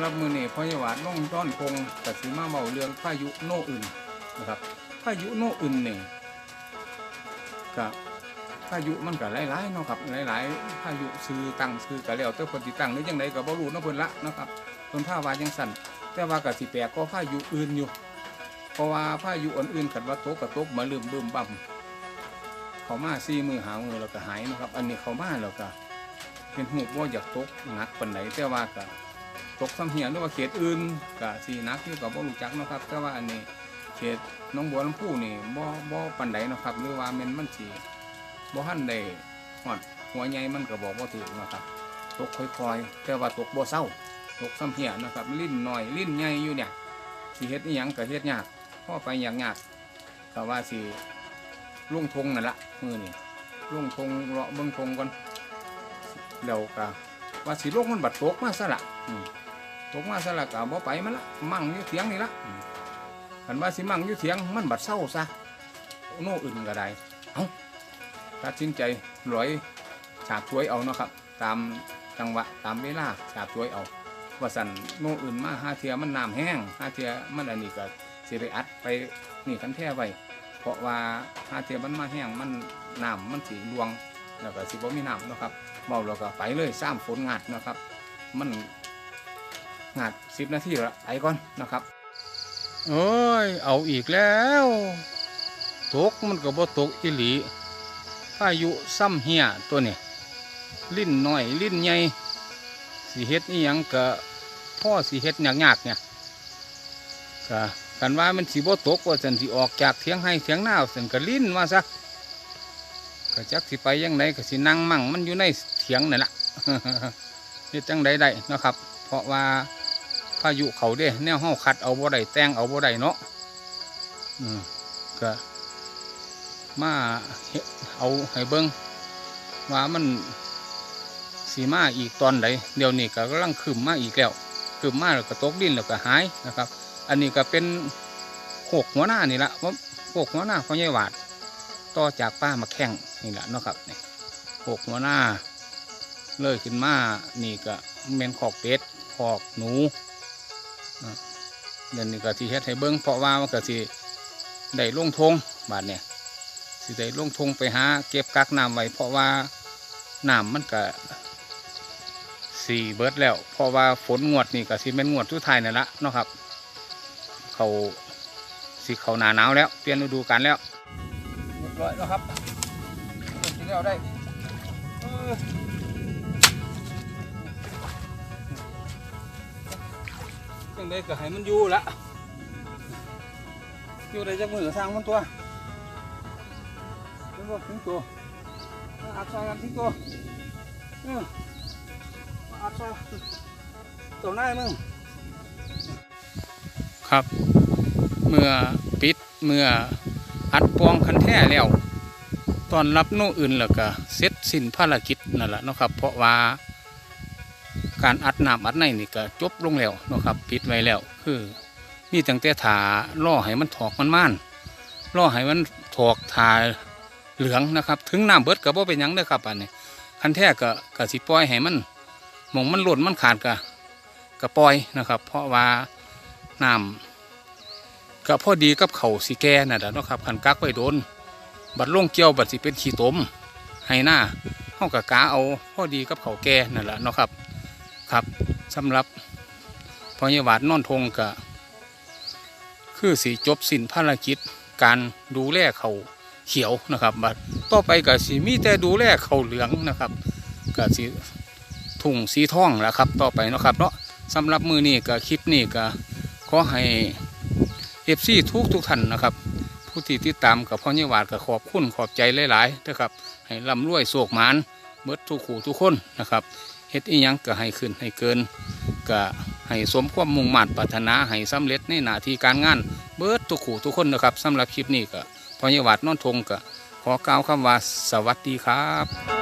ำหรับมือเนี่พยาวาดล่องต้อนคงแต่สีมาเบาเรื่องพายุโนอื่นนะครับพายุโนอื่นเนี่ยกับพายุมันก็หลายๆเนาะครับหลายๆพายุซื้อตั้งซื้อก็แล้วแต่คนติดตั้งหรือยังไงก็บ่รู้เนาะเพิ่นละนะครับเพิ่นพาวาจังสั่นแต่ว่าก็สิแปลกก็พายุอื่นอยู่ เพราะว่าพายุอื่นๆขันว่าตกก็ตกมาลืมบึมบั่มเขามาซี่มือหามือแล้วก็หายนะครับ อันนี้เขามาแล้วก็เป็นหูว่าอยากตกหนักปานไหนแต่ว่าก็ ตกซ้ำเหียนหรือว่าเขตอื่นก็สีนักอยู่กับบ่รู้จักนะครับแต่ว่าอันนี้เขตน้องบัวลำพูนี่บ่บ่ปานใดนะครับ หรือว่าแมันมันสิบ่ทันได้ฮอดหัวใหญ่มันก็บอกบ่ถูกเนะครับ ตกค่อยๆ แต่ว่าตกบ่เศร้า ตกซ้ำเหียนนะครับ ลิ้นหน่อยลิ้นใหญ่อยู่เนี่ยสิเฮ็ดอีหยังก็เฮ็ดยากพ่อไปอย่างยากก็ว่าสิลุงทงนั่นละมือนี่ลุงทงเลาะเบิ่งทงก่อนเดี๋ยวก็ว่าสิลงมันบัดตกมาซะละอืม ตกมาซะละก็บ่ไปมันละมั่งอยู่เถียงนี่ละอืมคันว่าสิมั่งอยู่เถียงมันบัดเศร้าซะโน่อื่นก็ได้เอ้าตัดสินใจลอยฉาบช่วยเอาเนาะครับ ตามจังหวะตามเวลาฉาบช่วยเอาว่าสันโน่อื่นมาหาเทียมันน้ำแห้งหาเทียมันอันนี้ก็สิไปอัดไปนี่คันแท้ไว้เพราะว่าหาเทียมันมาแห้งมันน้ำมันสีรวงแล้วก็สิบ่มีน้ำเนาะครับเมาเราก็ไปเลยซ้ำฝนงัดนะครับ มัน งัดสิบนาทีละไปก่อนนะครับเอ้ยเอาอีกแล้ว ตกมันก็บ่ตกอีหลีพายุซ้ำเหียตัวนี้ลิ้นหน้อยลิ้นใหญ่สีเฮ็ดนี่ยังก็พ่อสีเฮ็ดยากๆเนี่ยก็กันว่ามันสีบ่ตกว่าสันสีออกจากเถียงให้เถียงหน้าสันก็ลิ้นมาซะก็จักสิไปยังไงก็สินั่งมั่งมันอยู่ในเถียงนั่นแหละเฮ็ดจังใดได้นะครับ เพราะว่า พายุเขาเด้แนวเฮาคัดเอาบ่ได้แต่งเอาบ่ได้เนาะอืมก็มาเอาให้เบิ่งว่ามันสีมาอีกตอนใดเดี๋ยวนี้ก็กำลังขึ้นมาอีกแล้วขึ้นมาแล้วก็ตกดินแล้วก็หายนะครับ อันนี้ก็เป็นโขกหัวหน้านี่แหละว่าโขกหัวหน้าเขาใหญ่หวาดต่อจากป้ามาแข่งนี่แหละเนาะครับนี่โขกหัวหน้าเลยขึ้นมานี่ก็เมนขอกเป็ดขอกหนู เดี๋ยวนี้ก็ที่เฮ็ดให้เบิ้งเพราะว่ามันก็สิได้ลงทงบาดเนี่ยสิได้ลงทงไปหาเก็บกักน้ำไว้เพราะว่าน้ำมันก็สี่เบิร์ดแล้ว เพราะว่าฝนงวดนี่ก็สิเป็นงวดทุกทายนั่นละเนาะครับ เขาสิเขาหนาหนาวแล้ว เปลี่ยนฤดูกาลแล้วเรียบร้อยแล้วครับกินแล้วได้ ได้ก็ให้มันอยู่ละอยู่ได้จากมือก็สร้างมันตัวเป็นว่าถึงตัวอัดซอยกันทิ้งตัวอัดซะตัวหน้ามึงครับ เมื่อปิดเมื่ออัดปองคันแท้แล้วตอนรับโน่อื่นแล้วก็เสร็จสิ้นภารกิจนั่นแหละนะครับ เพราะว่า การอัดน้ำอัดในนี่ก็จบลงแล้วนะครับปิดไว้แล้ว คือ มีตั้งแต่ถาล่อให้มันถอกมันม่านล่อให้มันถอกถาเหลืองนะครับ ถึงน้ำเบิดก็บ่เป็นยังเด้อครับอันนี้คันแท้ก็ก็สิปล่อยให้มันมองมันหล่นมันขาดกะกะปล่อยนะครับ เพราะว่าน้ำก็พอดีกับเข่าสีแก่น่ะแหละนะครับขันกักไว้โดน บัดล่งเกี่ยวบัดสิเป็นขี้ตมให้หน้าห้องกะกาเอาพอดีกับเข่าแก่นั่นแหละนะครับ ครับสำหรับพยาวาดนอนทงกะคือสีจบสิ้นภารกิจการดูแลเขาเขียวนะครับบัดต่อไปก็สีมีแต่ดูแลเขาเหลืองนะครับก็สีทุ่งสีทองแล้วครับ ต่อไปนะครับเนาะสำหรับมือนี้กับคลิปนี้ก็ขอให้เอฟซีทุกทุกท่านนะครับ ผู้ที่ติดตามกับพ่อเยาวาดก็ขอบคุณขอบใจหลายๆนะครับให้ร่ำรวยโศกมานเบิดทุกขู่ทุกคนนะครับ เฮ็ดอีหยังก็ให้ขึ้นให้เกินก็ให้สมความมุ่งมั่นปรารถนาให้สำเร็จในหน้าที่การงาน เบิดทุกขู่ทุกคนนะครับสำหรับคลิปนี้ก็พอยาวัดนอนทงก็ขอกล่าวคำว่าสวัสดีครับ